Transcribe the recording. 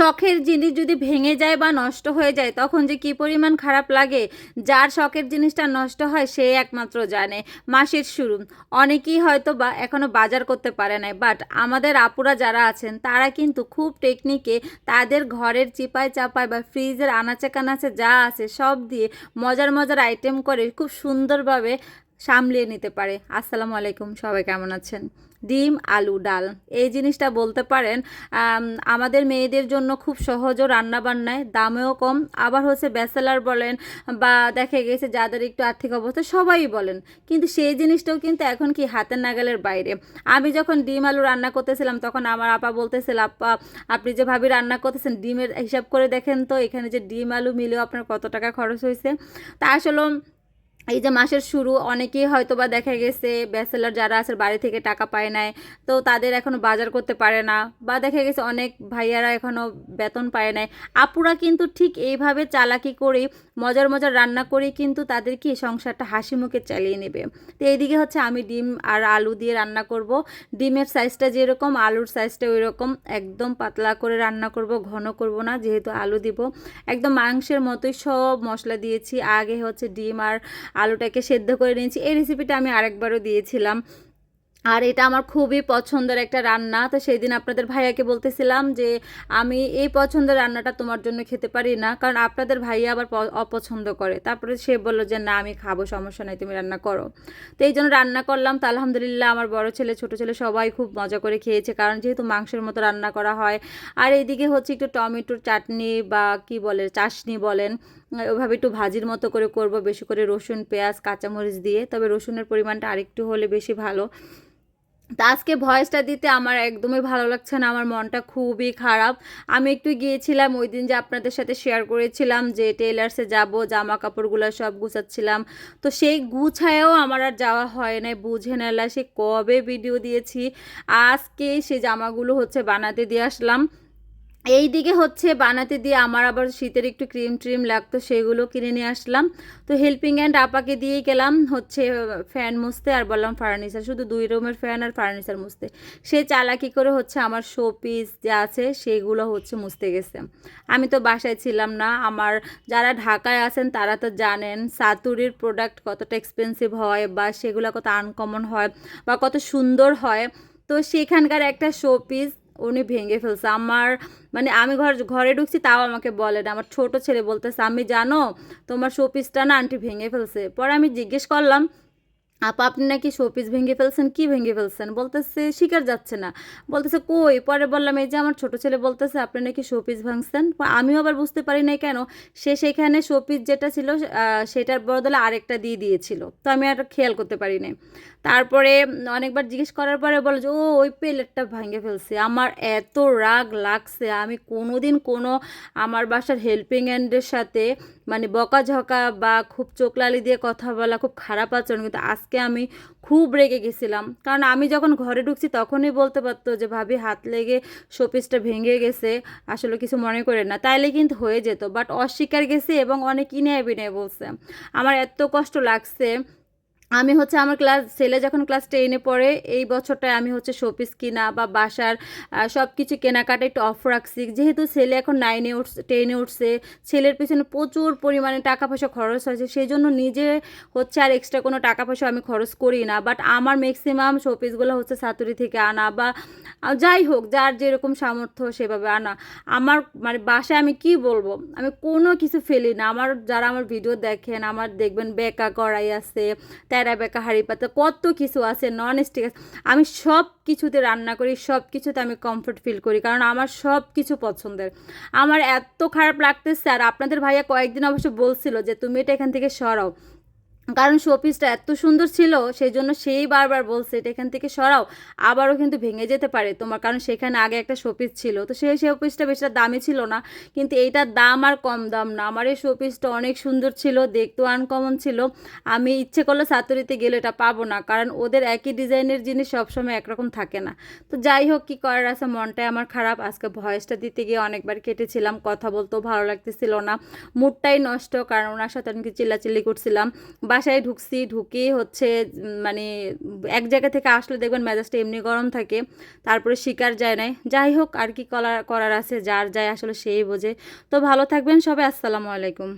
শখের জিনিস যদি ভেঙে যায় বা নষ্ট হয়ে যায়, তখন যে কী পরিমাণ খারাপ লাগে, যার শখের জিনিসটা নষ্ট হয়, সে একমাত্র জানে। মাসের শুরু। অনেকেই হয়তো বা এখনও বাজার করতে পারে নাই বাট আমাদের আপুরা যারা আছেন, তারা কিন্তু খুব টেকনিকে তাদের ঘরের চিপায় চাপায় বা ফ্রিজের আনাচে কানাচে যা আছে, সব দিয়ে মজার মজার আইটেম করে খুব সুন্দরভাবে সামলিয়ে নিতে পারে। আসসালামু আলাইকুম, সবাই কেমন আছেন? ডিম, আলু, ডাল। এই জিনিসটা বলতে পারেন আমাদের মেয়েদের জন্য খুব সহজও রান্নাবান্নায়, দামেও কম। আবার হচ্ছে ব্যাচেলার বলেন বা দেখা গেছে যাদের একটু আর্থিক অবস্থা, সবাই বলেন। কিন্তু সেই জিনিসটাও কিন্তু এখন কি হাতের নাগালের বাইরে। আমি যখন ডিম, আলু রান্না করতেছিলাম, তখন আমার আপা বলতেছিল, আপা, আপনি যে ভাবি রান্না করতেছেন, ডিমের হিসাব করে দেখেন তো, এখানে যে ডিম, আলু মিলেও আপনার কত টাকা খরচ হয়েছে? তা আসলে এই যে মাসের শুরু, অনেকেই হয়তো বা দেখা গেছে ব্যাচেলার যারা আছে, বাড়ি থেকে টাকা পায় নাই, তো তাদের এখনও বাজার করতে পারে না, বা দেখা গেছে অনেক ভাইয়ারা এখনও বেতন পায় নাই। আপুরা কিন্তু ঠিক এইভাবে চালাকি করে মজার মজার রান্না করে কিন্তু তাদের কি সংসারটা হাসি মুখে চালিয়ে নেবে। তো এইদিকে হচ্ছে আমি ডিম আর আলু দিয়ে রান্না করব। ডিমের সাইজটা যেরকম, আলুর সাইজটা ওই রকম একদম পাতলা করে রান্না করব, ঘন করব না, যেহেতু আলু দিব। একদম মাংসের মতোই সব মশলা দিয়েছি, আগে হচ্ছে ডিম আর আলুটাকে সেদ্ধ করে নিয়েছি। এই রেসিপিটা আমি আরেকবারও দিয়েছিলাম। আর এটা আমার খুবই পছন্দের একটা রান্না। তো সেই দিন আপনাদের ভাইয়াকে বলতেছিলাম যে, আমি এই পছন্দের রান্নাটা তোমার জন্য খেতে পারি না, কারণ আপনাদের ভাইয়া আবার অপছন্দ করে। তারপরে সে বলল যে, না, আমি খাব, সমস্যা নাই, তুমি রান্না করো। তো এই জন্য রান্না করলাম। তো আলহামদুলিল্লাহ আমার বড় ছেলে, ছোট ছেলে সবাই খুব মজা করে খেয়েছে, কারণ যেহেতু মাংসের মতো রান্না করা হয়। আর এইদিকে হচ্ছে একটু টমেটোর চাটনি বা কি বলে, চাশনি বলেন। ওইভাবে একটু ভাজির মতো করে করব, বেশি করে রসুন, পেঁয়াজ, কাঁচামরিচ দিয়ে। তবে রসুনের পরিমাণটা আরেকটু হলে বেশি ভালো। তা আজকে ভয়েসটা দিতে আমার একদমই ভালো লাগছে না, আমার মনটা খুবই খারাপ। আমি একটু গিয়েছিলাম, ওই দিন যে আপনাদের সাথে শেয়ার করেছিলাম যে টেলার্সে যাব জামা কাপড়গুলো সব গুছাচ্ছিলাম। তো সেই গুছায়ও আমার আর যাওয়া হয় না বুঝে নেলা সে কবে ভিডিও দিয়েছি। আজকে সে জামাগুলো হচ্ছে বানাতে দিয়ে আসলাম। এই দিকে হচ্ছে বানাতে দিয়ে আমার আবার শীতের একটু ক্রিম ট্রিম লাগতো, সেগুলো কিনে নিয়ে আসলাম। তো হেল্পিং হ্যান্ড আপাকে দিয়েই গেলাম, হচ্ছে ফ্যান মুছতে আর বললাম ফার্নিচার শুধু দুই রুমের ফ্যান আর ফার্নিচার মুছতে। সে চালাকি করে হচ্ছে আমার শো পিস যা আছে সেগুলো হচ্ছে মুছতে গেছে। আমি তো বাসায় ছিলাম না, আমার যারা ঢাকায় আছেন তারা তো জানেন সাতুরির প্রোডাক্ট কতটা এক্সপেন্সিভ হয় বা সেগুলো কত আনকমন হয় বা কত সুন্দর হয়। তো সেখানকার একটা শো পিস উনি ভেঙে ফেলছে। আমার মানে আমি ঘর, ঘরে ঢুকছি, তাও আমাকে বলে না। আমার ছোট ছেলে বলতেছে আমি জানো, তোমার শোপিসটা না আন্টি ভেঙে ফেলছে। পরে আমি জিজ্ঞেস করলাম আপা, আপনি নাকি শোপিস ভেঙে ফেলছেন, কি ভেঙে ফেলছেন? বলতেছে, শিকার যাচ্ছে না। বলতেছে, কই? পরে বললাম, এই যে আমার ছোট ছেলে বলতেছে, আপনি নাকি শোপিস ভাঙছেন? আমিও আবার বুঝতে পারি নাই কেন, সে সেখানে শোপিস যেটা ছিল সেটার বদলে আরেকটা দিয়ে দিয়েছিল। তো আমি আর খেয়াল করতে পারি নাই। তারপরে অনেকবার জিজ্ঞেস করার পরে বলে যে, ও, ওই প্লেটটা ভেঙে ফেলছে। আমার এত রাগ লাগছে। আমি কোনোদিন কোনো আমার বাসার হেল্পিং হ্যান্ডের সাথে মানে বকাঝকা বা খুব চোখলালি দিয়ে কথা বলা খুব খারাপ আচরণ, কিন্তু আজকে আমি খুব রেগে গেছিলাম। কারণ আমি যখন ঘরে ঢুকছি তখনই বলতে পারতো যে, ভাবি, হাত লেগে শোপিসটা ভেঙে গেছে। আসলে কিছু মনে করে না। তাইলে কিন্তু হয়ে যেত। বাট অস্বীকার গেছে এবং অনেক ইনে বিনে বলছে। আমার এত কষ্ট লাগছে আমি হচ্ছে আমার ক্লাস, ছেলে যখন ক্লাস টেনে পড়ে, এই বছরটায় আমি হচ্ছে শোপিস কিনা বা বাসার সব কিছু কেনাকাটা একটু অফ রাখছি। যেহেতু ছেলে এখন নাইনে উঠছে টেনে উঠছে, ছেলের পিছনে প্রচুর পরিমাণে টাকা পয়সা খরচ হয়েছে সেই জন্য নিজে হচ্ছে আর এক্সট্রা কোনো টাকা পয়সা আমি খরচ করি না। বাট আমার ম্যাক্সিমাম শোপিসগুলো হচ্ছে সাতুরি থেকে আনা বা যাই হোক, যার যেরকম সামর্থ্য সেভাবে আনা। আমার মানে বাসায় আমি কি বলব? আমি কোনো কিছু ফেলি না। আমার যারা আমার ভিডিও দেখেন, আমার দেখবেন বেকা কড়াই আছে তেরা বেকা হাঁড়ি পাতা, কত কিছু আছে নন স্টিক আছে। আমি সব কিছুতে রান্না করি, সব কিছুতে আমি কমফোর্ট ফিল করি, কারণ আমার সব কিছু পছন্দের। আমার এত খারাপ লাগতেছে, আর আপনাদের ভাইয়া কয়েকদিন অবশ্য বলছিল যে, তুমি এটা এখান থেকে সরাও। কারণ শোপিসটা এত সুন্দর ছিল সেই জন্য সেই বারবার বলছে, এটা এখান থেকে সরাও, আবারও কিন্তু ভেঙে যেতে পারে তোমার। কারণ সেখানে আগে একটা শোপিস ছিল, তো সেই শোপিসটা বেশি দামি ছিল না, কিন্তু এইটার দাম আর কম দাম না। আমার এই শোপিসটা অনেক সুন্দর ছিল, দেখতেও আনকমন ছিল। আমি ইচ্ছে করলে সাতুরিতে গেলে এটা পাবো না, কারণ ওদের একই ডিজাইনের জিনিস সবসময় একরকম থাকে না। তো যাই হোক, কী করার আছে? মনটাই আমার খারাপ। আজকে ভয়েসটা দিতে গিয়ে অনেকবার কেটেছিলাম, কথা বলতেও ভালো লাগতেছিল না। মুডটাই নষ্ট, কারণ ওনার সাথে আমি চিল্লাচিল্লি করছিলাম। বাসায় ঢুকছি ঢুকে হচ্ছে মানে এক জায়গা থেকে আসলে দেখবেন মেজাজটা এমনি গরম থাকে, তারপরে শিকার যায় নাই। যাই হোক, আর কি করার করার আছে, যার যায় আসলে সেই বোঝে। তো ভালো থাকবেন সবাই, আসসালামু আলাইকুম।